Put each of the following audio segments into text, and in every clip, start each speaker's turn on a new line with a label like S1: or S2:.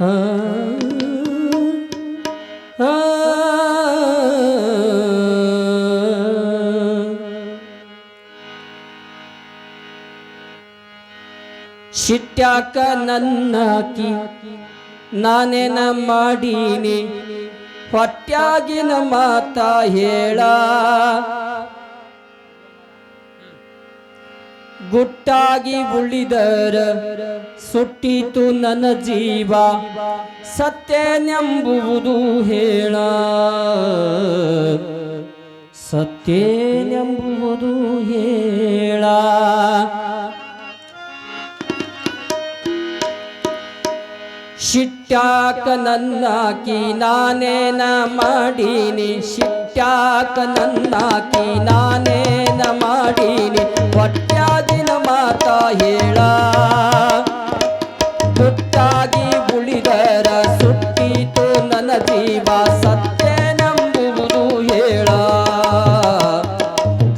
S1: ಶಿಟ್ಯಾಕ ನನ್ನಾಕಿ ನಾನೇನ ಮಾಡೀನಿ ಹೊಟ್ಯಾಗಿನ ಮಾತಾ ಹೇಳ. ಗುಟ್ಟಾಗಿ ಉಳಿದರ ಸುಟ್ಟಿತು ನನ್ನ ಜೀವ. ಸತ್ಯನೆಂಬುವುದು ಹೇಳ. ಸತ್ಯನೆಂಬುವುದು ಹೇಳ. ಶಿಟ್ಯಾಕ ನನ್ನಾಕಿ ನಾನೇನ ಮಾಡೀನಿ. ಶಿಟ್ಯಾಕ ನನ್ನಾಕಿ ನಾನೇನ ಮಾಡೀನಿ. ಹೊಟ್ಯಾಗಿನ ಮಾತ ಹೇಳ. ಗುಟ್ಟಾಗಿ ಉಳಿದರ ಸುಟ್ಟಿತು ನನ್ನ ಜೀವ ಸತ್ಯನೆಂಬುವುದು ಹೇಳ.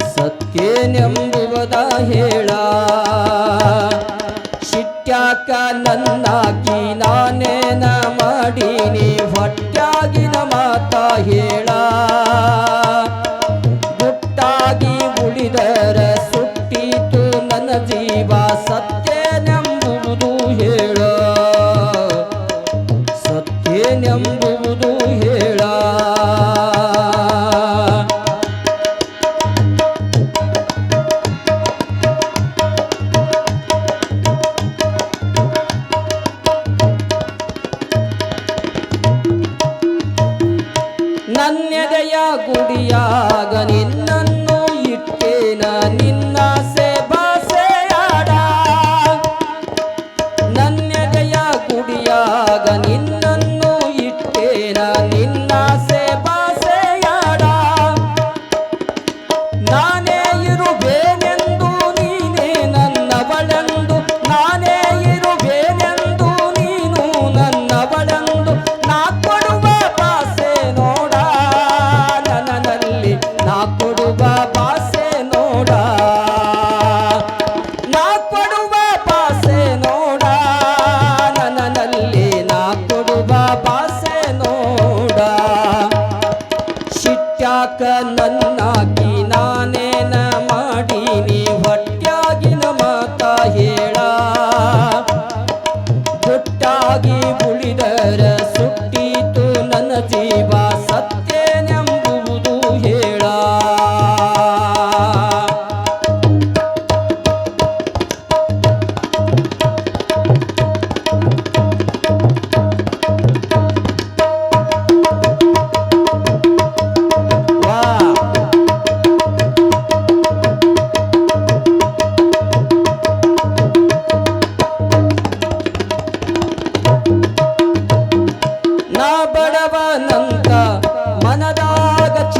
S1: ಸತ್ಯನೆಂಬುವುದ ಹೇಳ. ಶಿಟ್ಯಾಕ ನನ್ನಾಗಿ ನಾನೇನ ಮಾಡೀನಿ ಹೊಟ್ಟಾಗಿನ ಮಾತ ಹೇಳ. ಜೀವ ಸತ್ಯನೆಂಬುವುದು ಹೇಳ. ಸತ್ಯನೆಂಬುವುದು ಹೇಳ. ನನ್ನೆದೆಯ ಗುಡಿಯಾಗ ನಿನ್ನನ್ನು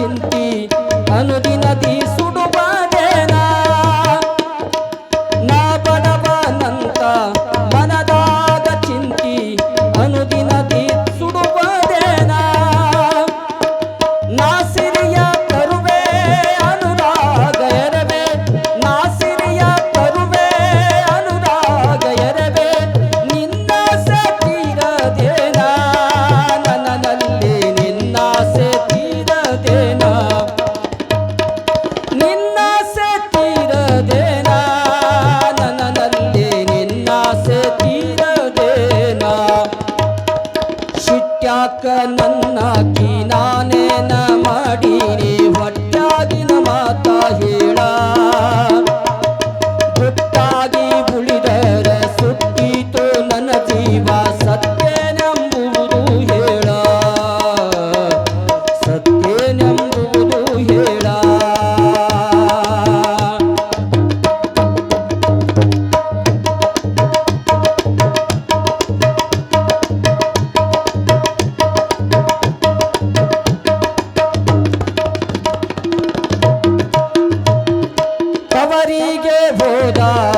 S1: ಚಿಂತಿ ಅನುದಿನದಿ ಶಿಟ್ಯಾಕ ನನ್ನಾಕಿ ನಾನೇನ ಮಾಡೀನಿ ಹೊಟ್ಯಾಗಿನ ಮಾತ ಹೇಳ. খোদা